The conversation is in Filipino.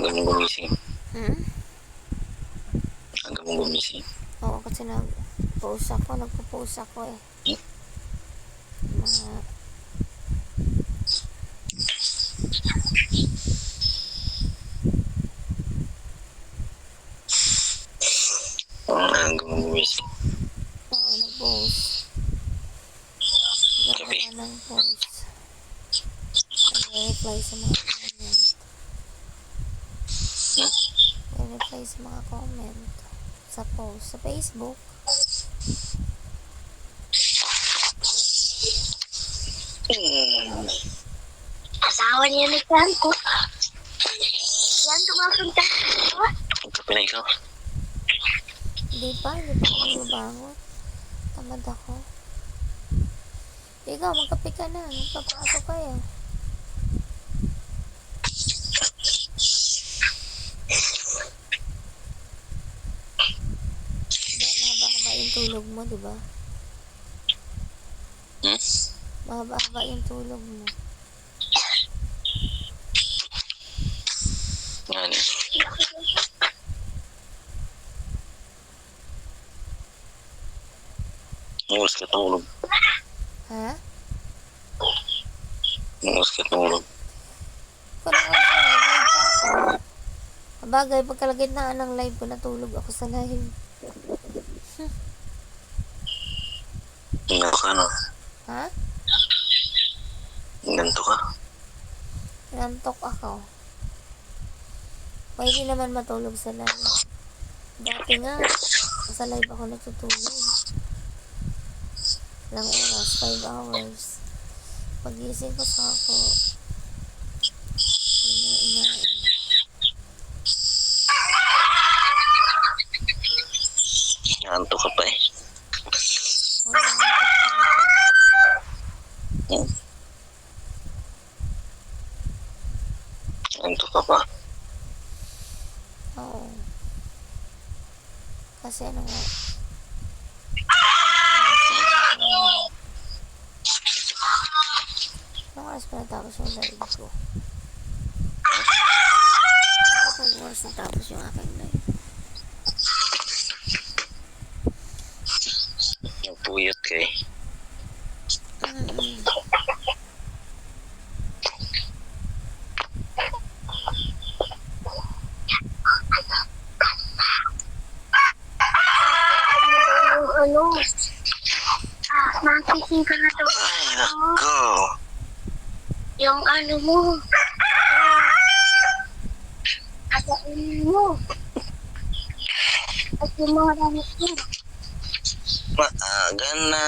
mong gumising. Hmm? Aga mong gumising. Oo, kasi nag-post ako. Nagpo-post ako eh. Mga... Oo, aga mong gumising. Oo, nag-post. Gabi. Gagawa ng post. Nag-reply sa mga comment. Hmm? Nag-reply sa mga comment. Sa post. Sa Facebook. Hmm. Asawa niya ni Franco. Yan, tumapunta. Magkape na ikaw. Hindi pa, hindi pa ako mabangon. Tamad ako. Ikaw, magkape ka na. Magpapasok kayo. Mahaba-haba yung tulog mo, di ba? Hmm? Mahaba-haba yung tulog mo. Ano? Iwas ka tulog. Ha? Iwas ka tulog. Bagay, pagkalagitnaan ng live ko, natulog ako sa live. Ano ka, no? Ha? Ganto ka. Nantok ako. Pwede naman matulog sa live. Dati nga, sa live ako natutulog. Ilang oras, 5 hours. Pagising ko sa ako. Nanto ka pa eh. Ako. Hmm? Nanto ka pa. Oo. Kasi ano nga. Anong oras pa natapos yung live ko? Anong oras natapos yung aking live? Yung puyot ka eh. Mm-mm. Yung ano. Ah, makikising ka na to. Ay, nako. Yung ano mo. Ah, Asain mo. At yung mga damit mo. Maaga na.